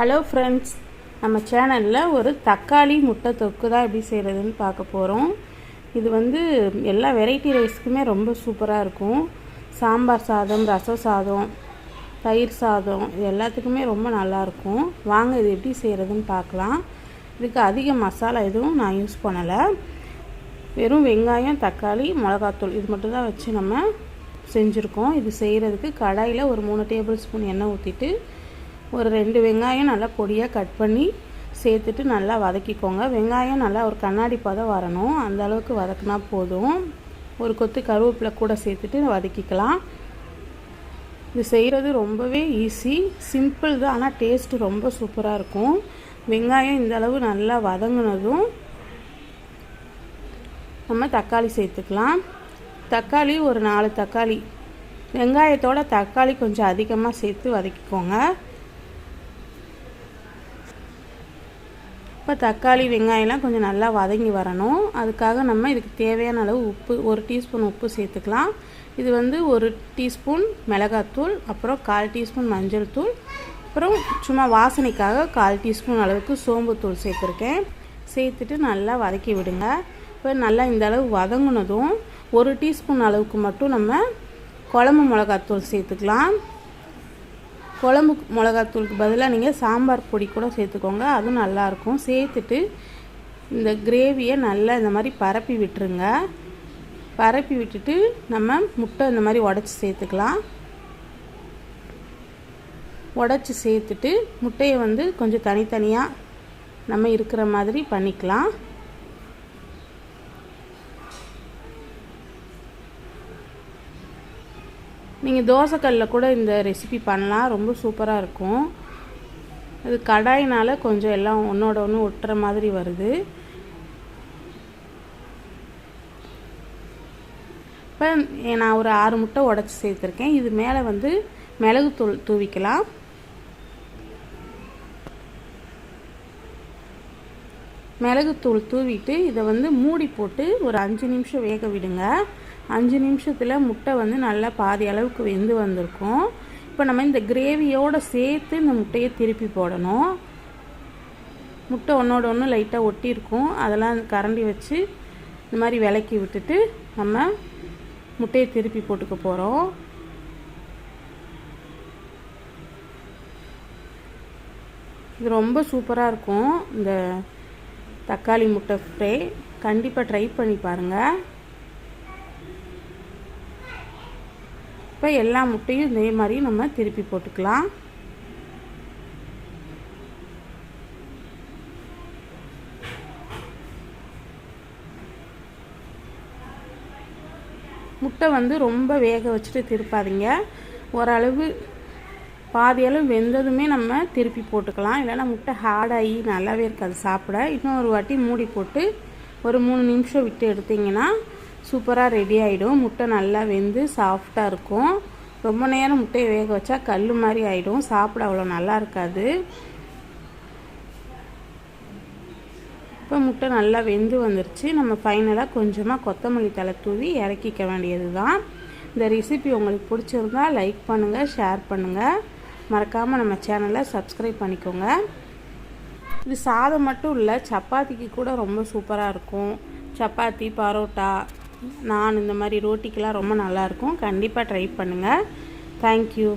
Hello friends நம்ம சேனலில் ஒரு தக்காளி முட்டை தொக்கு தான் எப்படி செய்கிறதுன்னு பார்க்க போகிறோம் இது வந்து எல்லா வெரைட்டி ரைஸ்க்குமே ரொம்ப சூப்பராக இருக்கும். சாம்பார் சாதம் ரசம் சாதம் தயிர் சாதம் இது எல்லாத்துக்குமே ரொம்ப நல்லாயிருக்கும் வாங்க இது எப்படி செய்கிறதுன்னு பார்க்கலாம். இதுக்கு அதிக மசாலா எதுவும் நான் யூஸ் பண்ணலை. வெறும் வெங்காயம் தக்காளி மிளகாத்தூள் இது மட்டும் தான் வச்சு நம்ம செஞ்சுருக்கோம். இது செய்கிறதுக்கு கடாயில் ஒரு மூணு டேபிள் ஸ்பூன் எண்ணெய் ஊற்றிட்டு ஒரு ரெண்டு வெங்காயம் நல்லா பொடியாக கட் பண்ணி சேர்த்துட்டு நல்லா வதக்கிக்கோங்க. வெங்காயம் நல்லா ஒரு கண்ணாடி பதம் வரணும். அந்த அளவுக்கு வதக்கினா போதும். ஒரு கொத்து கருவேப்பிலை கூட சேர்த்துட்டு வதக்கிக்கலாம். இது செய்கிறது ரொம்பவே ஈஸி சிம்பிள் தான் ஆனால் டேஸ்ட்டு ரொம்ப சூப்பராக இருக்கும். வெங்காயம் இந்த அளவு நல்லா வதங்கினதும் நம்ம தக்காளி சேர்த்துக்கலாம். தக்காளி ஒரு நாலு தக்காளி. வெங்காயத்தோட தக்காளி கொஞ்சம் அதிகமாக சேர்த்து வதக்கிக்கோங்க. இப்போ தக்காளி வெங்காயம்லாம் கொஞ்சம் நல்லா வதங்கி வரணும். அதுக்காக நம்ம இதுக்கு தேவையான அளவு உப்பு ஒரு டீஸ்பூன் உப்பு சேர்த்துக்கலாம். இது வந்து ஒரு டீஸ்பூன் மிளகாத்தூள் அப்புறம் கால் டீஸ்பூன் மஞ்சள் தூள் அப்புறம் சும்மா வாசனைக்காக கால் டீஸ்பூன் அளவுக்கு சோம்புத்தூள் சேர்த்துருக்கேன். சேர்த்துட்டு நல்லா வதக்கி விடுங்க. இப்போ நல்லா இந்த அளவு வதங்கினதும் ஒரு டீஸ்பூன் அளவுக்கு மட்டும் நம்ம குழம்பு மிளகாத்தூள் சேர்த்துக்கலாம். குழம்பு மிளகாத்தூளுக்கு பதிலாக நீங்கள் சாம்பார் பொடி கூட சேர்த்துக்கோங்க. அதுவும் நல்லாயிருக்கும். சேர்த்துட்டு இந்த கிரேவியை நல்லா இந்த மாதிரி பரப்பி விட்டுருங்க. பரப்பி விட்டுட்டு நம்ம முட்டை இந்த மாதிரி உடச்சி சேர்த்துக்கலாம். உடச்சி சேர்த்துட்டு முட்டையை வந்து கொஞ்சம் தனித்தனியாக நம்ம இருக்கிற மாதிரி பண்ணிக்கலாம். நீங்கள் தோசைக்கல்லில் கூட இந்த ரெசிபி பண்ணலாம். ரொம்ப சூப்பராக இருக்கும். இது கடாயினால் கொஞ்சம் எல்லாம் ஒன்றோட ஒன்று ஒட்டுற மாதிரி வருது. இப்போ நான் ஒரு ஆறு முட்டை உடச்சி சேர்த்துருக்கேன். இது மேலே வந்து மிளகு தூள் தூவிக்கலாம். மிளகுத்தூள் தூவிட்டு இதை வந்து மூடி போட்டு ஒரு அஞ்சு நிமிஷம் வேக விடுங்க. அஞ்சு நிமிஷத்தில் முட்டை வந்து நல்லா பாதி அளவுக்கு வெந்து வந்திருக்கும். இப்போ நம்ம இந்த கிரேவியோடு சேர்த்து இந்த முட்டையை திருப்பி போடணும். முட்டை ஒன்றோட ஒன்று லைட்டாக ஒட்டியிருக்கும். அதெல்லாம் கரண்டி வச்சு இந்த மாதிரி விளக்கி விட்டுட்டு நம்ம முட்டையை திருப்பி போட்டுக்க போகிறோம் இது ரொம்ப சூப்பராக இருக்கும். இந்த தக்காளி முட்டை ஃப்ரை கண்டிப்பாக ட்ரை பண்ணி பாருங்கள் இப்போ எல்லா முட்டையும் இதே மாதிரி நம்ம திருப்பி போட்டுக்கலாம். முட்டை வந்து ரொம்ப வேக வச்சுட்டு திருப்பாதீங்க. ஓரளவு பாதி அளவு வெந்ததுமே நம்ம திருப்பி போட்டுக்கலாம். இல்லைனா முட்டை ஹார்டாகி நல்லாவே இருக்காது சாப்பிட. இன்னொரு வாட்டி மூடி போட்டு ஒரு மூணு நிமிஷம் விட்டு எடுத்திங்கன்னா சூப்பராக ரெடி ஆகிடும் முட்டை நல்லா வெந்து சாஃப்டாக இருக்கும். ரொம்ப நேரம் முட்டையை வேக வச்சா கல் மாதிரி ஆகிடும் சாப்பிட அவ்வளோ நல்லா இருக்காது. இப்போ முட்டை நல்லா வெந்து வந்துருச்சு. நம்ம ஃபைனலாக கொஞ்சமாக கொத்தமல்லி தலை தூவி இறக்கிக்க வேண்டியது தான் இந்த ரெசிபி உங்களுக்கு பிடிச்சிருந்தா லைக் பண்ணுங்கள் ஷேர் பண்ணுங்கள் மறக்காமல் நம்ம சேனலை சப்ஸ்கிரைப் பண்ணிக்கோங்க. இது சாதம் மட்டும் இல்லை சப்பாத்திக்கு கூட ரொம்ப சூப்பராக இருக்கும். சப்பாத்தி பரோட்டா நான் இந்த மாதிரி ரோட்டிக்கெலாம் ரொம்ப நல்லாயிருக்கும். கண்டிப்பாக ட்ரை பண்ணுங்கள் தேங்க்யூ